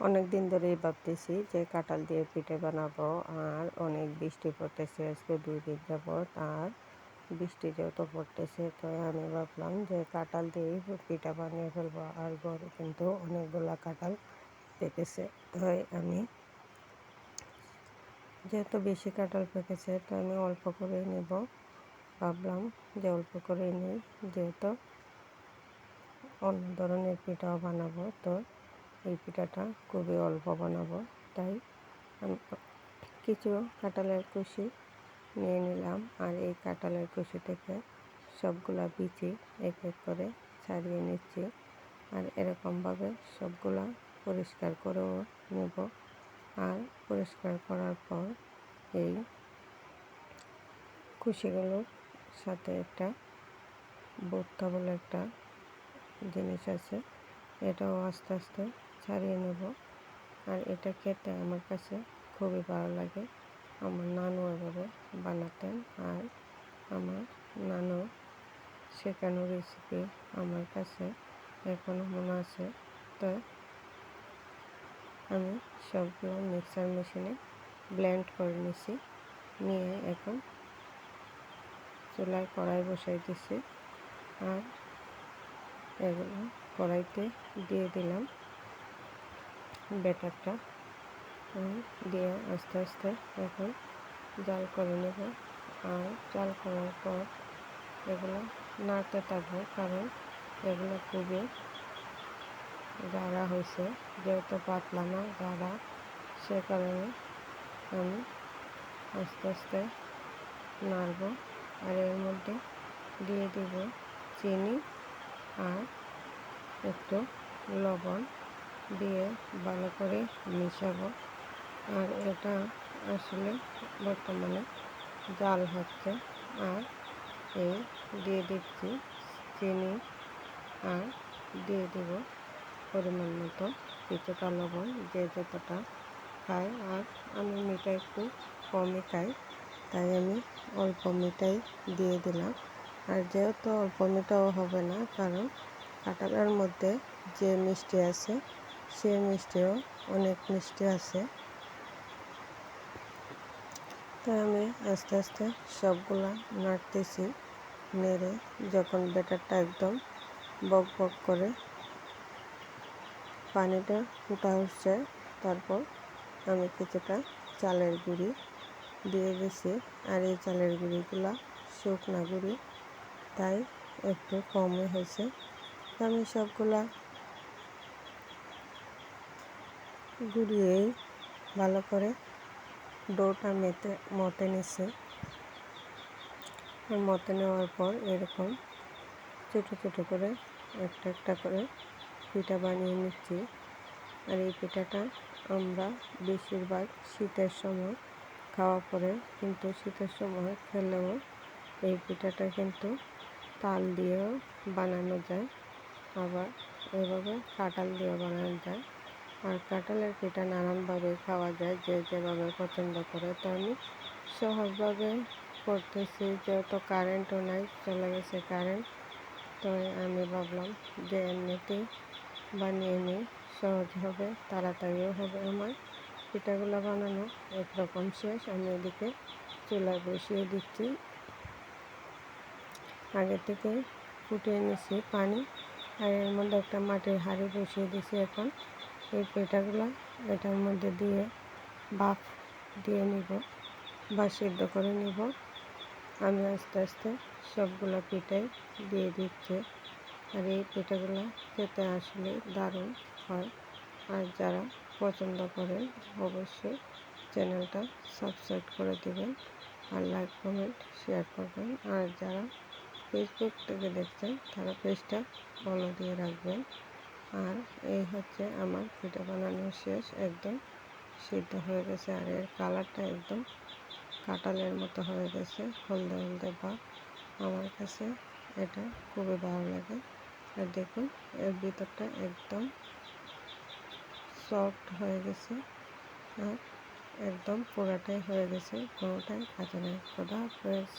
অনেক দিন ধরেই ভাবতেছি যে কাঁঠাল দিয়ে পিঠে বানাবো আর অনেক বৃষ্টি পড়তেছে, আজকে দুই দিন যাবৎ আর বৃষ্টি যেহেতু পড়তেছে। তো আমি ভাবলাম যে কাঁঠাল দিয়েই পিঠা বানিয়ে ফেলব আর ঘরে কিন্তু অনেকগুলা কাঁঠাল পেকেছে। তাই আমি যেহেতু বেশি কাঁঠাল পেকেছে, তো আমি অল্প করে নেব। ভাবলাম যে অল্প করে নিই, যেহেতু অন্য ধরনের পিঠাও বানাবো। তো এই পিঠাটা খুবই অল্প বানাবো, তাই কিছু কাঁঠালের কুশি নিয়ে নিলাম আর এই কাঁঠালের কুশি থেকে সবগুলা বিচি এক এক করে ছাড়িয়ে নিচ্ছি আর এরকমভাবে সবগুলা পরিষ্কার করেও নেব আর পরিষ্কার করার পর এই কুশিগুলোর সাথে একটা ভর্তা বলে একটা জিনিস আছে, এটাও আস্তে আস্তে ছাড়িয়ে নেব। আর এটা খেতে আমার কাছে খুবই ভালো লাগে। আমার নানু এভাবে বানাতেন আর আমার নানু শেখানো রেসিপি আমার কাছে এখনও মনে আছে। তো আমি সবগুলো মিক্সার মেশিনে ব্লেন্ড করে নিছি। নিয়ে এখন চুলায় কড়াই বসাই দিছি। আর এগুলো কড়াইতে দিয়ে দিলাম। ব্যাটারটা দিয়ে আস্তে আস্তে এখন জাল করে নেব। আর জাল করার পর এগুলো নাড়তে থাকব কারণ এগুলো খুবই গাঢ়া হয়েছে। যেহেতু পাতলা না, গাঢ়া, সে কারণে আমি আস্তে আস্তে নাড়ব। আর এর মধ্যে দিয়ে দিব চিনি আর একটু লবণ। দিয়ে ভালো করে মিশাবো। আর এটা আসলে বর্তমানে জাল হচ্ছে। আর এই দিয়ে দিচ্ছি চিনি। আর দিয়ে দেব পরিমাণ মতো কিছুটা লবণ, যে যতটা খায় আর আমি মিঠাই একটু কমই খাই, তাই আমি অল্প মিঠাই দিয়ে দিলাম। আর যেহেতু অল্প মিঠাও হবে না, কারণ কাঁঠালের মধ্যে যে মিষ্টি আছে সে মিষ্টিও, অনেক মিষ্টি আছে। তো আমি আস্তে আস্তে সবগুলা নাড়তেছি, নেড়ে যখন ব্যাটারটা একদম বক বক করে পানিটা ফুটা হচ্ছে, তারপর আমি কিছুটা চালের গুঁড়ি দিয়ে দিছি। আর এই চালের গুঁড়িগুলা শুকনা গুঁড়ি, তাই একটু কমই হয়েছে। আমি সবগুলা গুঁড়িয়েই ভালো করে ডোটা মেতে, মতে নিচ্ছে মতে নেওয়ার পর এরকম ছোটো ছোটো করে একটা একটা করে পিঠা বানিয়ে নিচ্ছি। আর এই পিঠাটা আমরা বেশিরভাগ শীতের সময় খাওয়া পরে, কিন্তু শীতের সময় খেলেও এই পিঠাটা কিন্তু তাল দিয়েও বানানো যায়, আবার এভাবে কাঁঠাল দিয়েও বানানো যায়। আর কাঁঠালের পিঠা নানানভাবে খাওয়া যায় যে যেভাবে পছন্দ করে। তো আমি সহজভাবে করতেছি, যেহেতু কারেন্টও নাই, চলে গেছে কারেন্ট তো আমি ভাবলাম যে এমনিতেই বানিয়ে নিই, সহজ হবে, তাড়াতাড়িও হবে আমার। পিঠাগুলো বানানো একরকম শেষ, আমি এদিকে চুলায় বসিয়ে দিচ্ছি। আগে থেকে ফুটিয়ে নিছি পানি, আর এর মধ্যে একটা মাটির হাঁড়ি বসিয়ে দিছি এখন। এই পিঠাগুলো এটার মধ্যে দিয়ে বাফ দিয়ে নিব বা সিদ্ধ করে নিব। আমি আস্তে আস্তে সবগুলো পিঠাই দিয়ে দিচ্ছি। আর এই পিঠাগুলো খেতে আসলে দারুণ হয়। আর যারা পছন্দ করেন, অবশ্যই চ্যানেলটা সাবস্ক্রাইব করে দেবেন আর লাইক, কমেন্ট, শেয়ার করবেন। আর যারা ফেসবুক থেকে দেখছেন, তারা পেজটা ফলো দিয়ে রাখবেন। আর এই হচ্ছে আমার পিঠা বানানো শেষ, একদম সিদ্ধ হয়ে গেছে। আর এর কালারটা একদম কাঁঠালের মতো হয়ে গেছে, হলদে হলদে বা। আমার কাছে এটা খুবই ভালো লাগে। আর দেখুন, এর ভিতরটা একদম সফট হয়ে গেছে আর একদম পুরাটাই হয়ে গেছে, কোনোটাই কাঁচা নেই। খোদা হাফেজ।